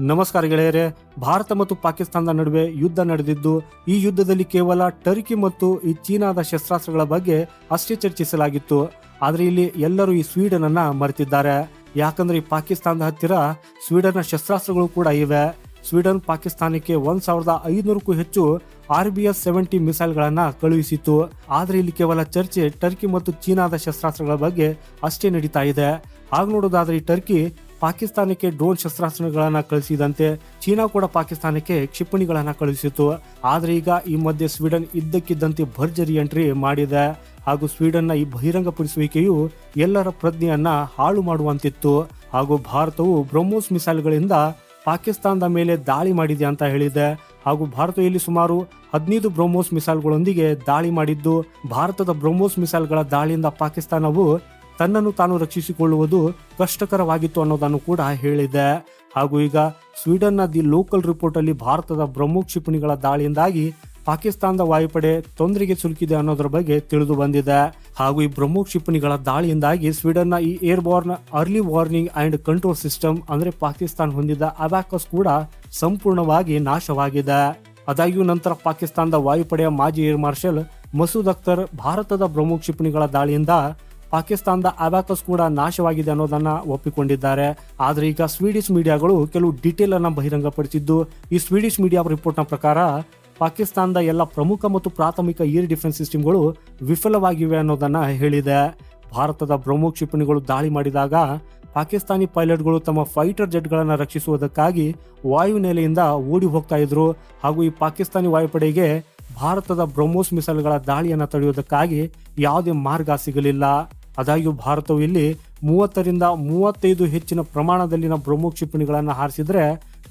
ನಮಸ್ಕಾರ ಗೆಳೆಯರೇ, ಭಾರತ ಮತ್ತು ಪಾಕಿಸ್ತಾನದ ನಡುವೆ ಯುದ್ಧ ನಡೆದಿದ್ದು, ಈ ಯುದ್ಧದಲ್ಲಿ ಕೇವಲ ಟರ್ಕಿ ಮತ್ತು ಈ ಚೀನಾದ ಶಸ್ತ್ರಾಸ್ತ್ರಗಳ ಬಗ್ಗೆ ಅಷ್ಟೇ ಚರ್ಚಿಸಲಾಗಿತ್ತು. ಆದರೆ ಇಲ್ಲಿ ಎಲ್ಲರೂ ಈ ಸ್ವೀಡನ್ ಅನ್ನ ಮರೆತಿದ್ದಾರೆ. ಯಾಕಂದ್ರೆ ಈ ಪಾಕಿಸ್ತಾನದ ಹತ್ತಿರ ಸ್ವೀಡನ್ನ ಶಸ್ತ್ರಾಸ್ತ್ರಗಳು ಕೂಡ ಇವೆ. ಸ್ವೀಡನ್ ಪಾಕಿಸ್ತಾನಕ್ಕೆ ಒಂದ್ ಸಾವಿರದ ಐನೂರಕ್ಕೂ ಹೆಚ್ಚು ಆರ್ ಬಿ ಎಸ್ ಸೆವೆಂಟಿ ಮಿಸೈಲ್ಗಳನ್ನ ಕಳುಹಿಸಿತ್ತು. ಆದರೆ ಇಲ್ಲಿ ಕೇವಲ ಚರ್ಚೆ ಟರ್ಕಿ ಮತ್ತು ಚೀನಾದ ಶಸ್ತ್ರಾಸ್ತ್ರಗಳ ಬಗ್ಗೆ ಅಷ್ಟೇ ನಡೀತಾ ಇದೆ. ಹಾಗೆ ನೋಡೋದಾದ್ರೆ ಈ ಟರ್ಕಿ ಪಾಕಿಸ್ತಾನಕ್ಕೆ ಡ್ರೋನ್ ಶಸ್ತ್ರಾಸ್ತ್ರಗಳನ್ನು ಕಳಿಸಿದಂತೆ ಚೀನಾ ಕೂಡ ಪಾಕಿಸ್ತಾನಕ್ಕೆ ಕ್ಷಿಪಣಿಗಳನ್ನು ಕಳುಹಿಸಿತು ಆದರೆ ಈಗ ಈ ಮಧ್ಯೆ ಸ್ವೀಡನ್ ಇದ್ದಕ್ಕಿದ್ದಂತೆ ಭರ್ಜರಿ ಎಂಟ್ರಿ ಮಾಡಿದೆ. ಹಾಗೂ ಸ್ವೀಡನ್ನ ಈ ಬಹಿರಂಗಪಡಿಸುವಿಕೆಯು ಎಲ್ಲರ ಪ್ರಜ್ಞೆಯನ್ನ ಹಾಳು ಮಾಡುವಂತಿತ್ತು. ಹಾಗೂ ಭಾರತವು ಬ್ರಹ್ಮೋಸ್ ಮಿಸೈಲ್ಗಳಿಂದ ಪಾಕಿಸ್ತಾನದ ಮೇಲೆ ದಾಳಿ ಮಾಡಿದೆ ಅಂತ ಹೇಳಿದೆ. ಹಾಗೂ ಭಾರತ ಇಲ್ಲಿ ಸುಮಾರು ಹದಿನೈದು ಬ್ರಹ್ಮೋಸ್ ಮಿಸೈಲ್ಗಳೊಂದಿಗೆ ದಾಳಿ ಮಾಡಿದ್ದು. ಭಾರತದ ಬ್ರಹ್ಮೋಸ್ ಮಿಸೈಲ್ಗಳ ದಾಳಿಯಿಂದ ಪಾಕಿಸ್ತಾನವು ತನ್ನನ್ನು ತಾನು ರಕ್ಷಿಸಿಕೊಳ್ಳುವುದು ಕಷ್ಟಕರವಾಗಿತ್ತು ಅನ್ನೋದನ್ನು ಕೂಡ ಹೇಳಿದೆ. ಹಾಗೂ ಈಗ ಸ್ವೀಡನ್ನ ದಿ ಲೋಕಲ್ ರಿಪೋರ್ಟ್ ಅಲ್ಲಿ ಭಾರತದ ಬ್ರಹ್ಮೋ ಕ್ಷಿಪಣಿಗಳ ದಾಳಿಯಿಂದಾಗಿ ಪಾಕಿಸ್ತಾನದ ವಾಯುಪಡೆ ತೊಂದರೆಗೆ ಸಿಲುಕಿದೆ ಅನ್ನೋದ್ರ ಬಗ್ಗೆ ತಿಳಿದು ಬಂದಿದೆ. ಹಾಗೂ ಈ ಬ್ರಹ್ಮೋ ಕ್ಷಿಪಣಿಗಳ ದಾಳಿಯಿಂದಾಗಿ ಸ್ವೀಡನ್ನ ಈ airborne early warning and control system ಅಂದ್ರೆ ಪಾಕಿಸ್ತಾನ ಹೊಂದಿದ್ದ ಅಬ್ಯಾಕಸ್ ಕೂಡ ಸಂಪೂರ್ಣವಾಗಿ ನಾಶವಾಗಿದೆ. ಆದಾಗ್ಯೂ ನಂತರ ಪಾಕಿಸ್ತಾನದ ವಾಯುಪಡೆಯ ಮಾಜಿ ಏರ್ ಮಾರ್ಷಲ್ ಮಸೂದ್ ಅಖ್ತರ್ ಭಾರತದ ಬ್ರಹ್ಮೋ ಕ್ಷಿಪಣಿಗಳ ದಾಳಿಯಿಂದ ಪಾಕಿಸ್ತಾನದ ಅಬ್ಯಾಕಸ್ ಕೂಡ ನಾಶವಾಗಿದೆ ಅನ್ನೋದನ್ನ ಒಪ್ಪಿಕೊಂಡಿದ್ದಾರೆ. ಆದ್ರೆ ಈಗ ಸ್ವೀಡಿಶ್ ಮೀಡಿಯಾಗಳು ಕೆಲವು ಡೀಟೇಲ್ ಅನ್ನ ಬಹಿರಂಗಪಡಿಸಿದ್ದು, ಈ ಸ್ವೀಡಿಶ್ ಮೀಡಿಯಾ ರಿಪೋರ್ಟ್ನ ಪ್ರಕಾರ ಪಾಕಿಸ್ತಾನದ ಎಲ್ಲ ಪ್ರಮುಖ ಮತ್ತು ಪ್ರಾಥಮಿಕ ಏರ್ ಡಿಫೆನ್ಸ್ ಸಿಸ್ಟಮ್ಗಳು ವಿಫಲವಾಗಿವೆ ಅನ್ನೋದನ್ನ ಹೇಳಿದೆ. ಭಾರತದ ಬ್ರಹ್ಮೋ ಕ್ಷಿಪಣಿಗಳು ದಾಳಿ ಮಾಡಿದಾಗ ಪಾಕಿಸ್ತಾನಿ ಪೈಲಟ್ಗಳು ತಮ್ಮ ಫೈಟರ್ ಜೆಟ್ಗಳನ್ನು ರಕ್ಷಿಸುವುದಕ್ಕಾಗಿ ವಾಯುನೆಲೆಯಿಂದ ಓಡಿ ಹೋಗ್ತಾ ಇದ್ರು. ಹಾಗೂ ಈ ಪಾಕಿಸ್ತಾನಿ ವಾಯುಪಡೆಗೆ ಭಾರತದ ಬ್ರಹ್ಮೋಸ್ ಮಿಸೈಲ್ಗಳ ದಾಳಿಯನ್ನು ತಡೆಯುವುದಕ್ಕಾಗಿ ಯಾವುದೇ ಮಾರ್ಗ ಸಿಗಲಿಲ್ಲ. ಆದಾಗ್ಯೂ ಭಾರತವು ಇಲ್ಲಿ ಮೂವತ್ತರಿಂದ ಮೂವತ್ತೈದು ಹೆಚ್ಚಿನ ಪ್ರಮಾಣದಲ್ಲಿನ ಬ್ರಹ್ಮೋ ಕ್ಷಿಪಣಿಗಳನ್ನು ಹಾರಿಸಿದರೆ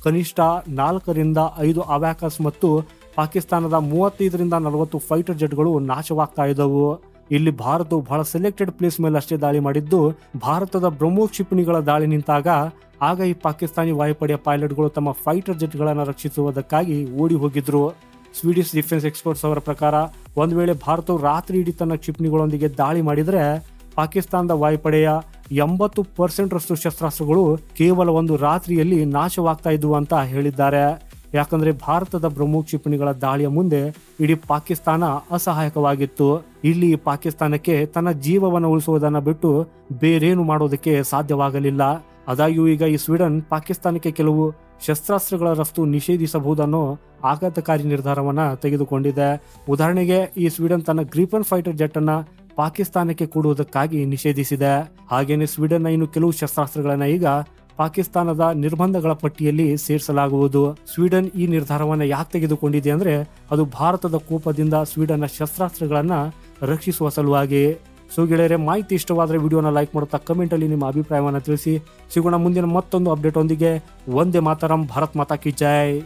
ಕನಿಷ್ಠ ನಾಲ್ಕರಿಂದ ಐದು ಅವ್ಯಾಕಸ್ ಮತ್ತು ಪಾಕಿಸ್ತಾನದ ಮೂವತ್ತೈದರಿಂದ ನಲವತ್ತು ಫೈಟರ್ ಜೆಟ್ಗಳು ನಾಶವಾಗ್ತಾ ಇದ್ದವು. ಇಲ್ಲಿ ಭಾರತವು ಬಹಳ ಸೆಲೆಕ್ಟೆಡ್ ಪ್ಲೇಸ್ ಮೇಲೆ ಅಷ್ಟೇ ದಾಳಿ ಮಾಡಿದ್ದು, ಭಾರತದ ಬ್ರಹ್ಮೋ ಕ್ಷಿಪಣಿಗಳ ದಾಳಿ ನಿಂತಾಗ ಆಗ ಈ ಪಾಕಿಸ್ತಾನಿ ವಾಯುಪಡೆಯ ಪೈಲಟ್ಗಳು ತಮ್ಮ ಫೈಟರ್ ಜೆಟ್ಗಳನ್ನು ರಕ್ಷಿಸುವುದಕ್ಕಾಗಿ ಓಡಿ ಹೋಗಿದ್ರು. ಸ್ವೀಡಿಶ್ ಡಿಫೆನ್ಸ್ ಎಕ್ಸ್ಪರ್ಟ್ಸ್ ಅವರ ಪ್ರಕಾರ, ಒಂದು ವೇಳೆ ಭಾರತವು ರಾತ್ರಿ ಇಡೀ ತನ್ನ ಕ್ಷಿಪಣಿಗಳೊಂದಿಗೆ ದಾಳಿ ಮಾಡಿದ್ರೆ ಪಾಕಿಸ್ತಾನದ ವಾಯುಪಡೆಯ ಎಂಬತ್ತು ಪರ್ಸೆಂಟ್ ರಷ್ಟು ಶಸ್ತ್ರಾಸ್ತ್ರಗಳು ಕೇವಲ ಒಂದು ರಾತ್ರಿಯಲ್ಲಿ ನಾಶವಾಗ್ತಾ ಇದ್ವು ಅಂತ ಹೇಳಿದ್ದಾರೆ. ಯಾಕಂದ್ರೆ ಭಾರತದ ಬ್ರಹ್ಮ ಕ್ಷಿಪಣಿಗಳ ದಾಳಿಯ ಮುಂದೆ ಇಡೀ ಪಾಕಿಸ್ತಾನ ಅಸಹಾಯಕವಾಗಿತ್ತು. ಇಲ್ಲಿ ಪಾಕಿಸ್ತಾನಕ್ಕೆ ತನ್ನ ಜೀವವನ್ನು ಉಳಿಸುವುದನ್ನು ಬಿಟ್ಟು ಬೇರೇನು ಮಾಡೋದಕ್ಕೆ ಸಾಧ್ಯವಾಗಲಿಲ್ಲ. ಆದಾಗ್ಯೂ ಈಗ ಈ ಸ್ವೀಡನ್ ಪಾಕಿಸ್ತಾನಕ್ಕೆ ಕೆಲವು ಶಸ್ತ್ರಾಸ್ತ್ರಗಳ ರಫ್ತು ನಿಷೇಧಿಸಬಹುದನ್ನೋ ಆಘಾತಕಾರಿ ನಿರ್ಧಾರವನ್ನ ತೆಗೆದುಕೊಂಡಿದೆ. ಉದಾಹರಣೆಗೆ ಈ ಸ್ವೀಡನ್ ತನ್ನ ಗ್ರೀಪನ್ ಫೈಟರ್ ಜೆಟ್ ಅನ್ನ ಪಾಕಿಸ್ತಾನಕ್ಕೆ ಕೊಡುವುದಕ್ಕಾಗಿ ನಿಷೇಧಿಸಿದೆ. ಹಾಗೆಯೇ ಸ್ವೀಡನ್ನ ಇನ್ನು ಕೆಲವು ಶಸ್ತ್ರಾಸ್ತ್ರಗಳನ್ನ ಈಗ ಪಾಕಿಸ್ತಾನದ ನಿರ್ಬಂಧಗಳ ಪಟ್ಟಿಯಲ್ಲಿ ಸೇರಿಸಲಾಗುವುದು. ಸ್ವೀಡನ್ ಈ ನಿರ್ಧಾರವನ್ನು ಯಾಕೆ ತೆಗೆದುಕೊಂಡಿದೆ ಅಂದ್ರೆ ಅದು ಭಾರತದ ಕೋಪದಿಂದ ಸ್ವೀಡನ್ನ ಶಸ್ತ್ರಾಸ್ತ್ರಗಳನ್ನ ರಕ್ಷಿಸುವ ಸಲುವಾಗಿ. ಸೊ ಗೆಳೆಯರೆ, ಮಾಹಿತಿ ಇಷ್ಟವಾದರೆ ವಿಡಿಯೋನ ಲೈಕ್ ಮಾಡುತ್ತಾ ಕಮೆಂಟ್ ಅಲ್ಲಿ ನಿಮ್ಮ ಅಭಿಪ್ರಾಯವನ್ನು ತಿಳಿಸಿ. ಸಿಗೋಣ ಮುಂದಿನ ಮತ್ತೊಂದು ಅಪ್ಡೇಟ್ ಒಂದಿಗೆ. ಒಂದೇ ಮಾತರಂ, ಭಾರತ್ ಮಾತಾ ಕಿ ಜೈ.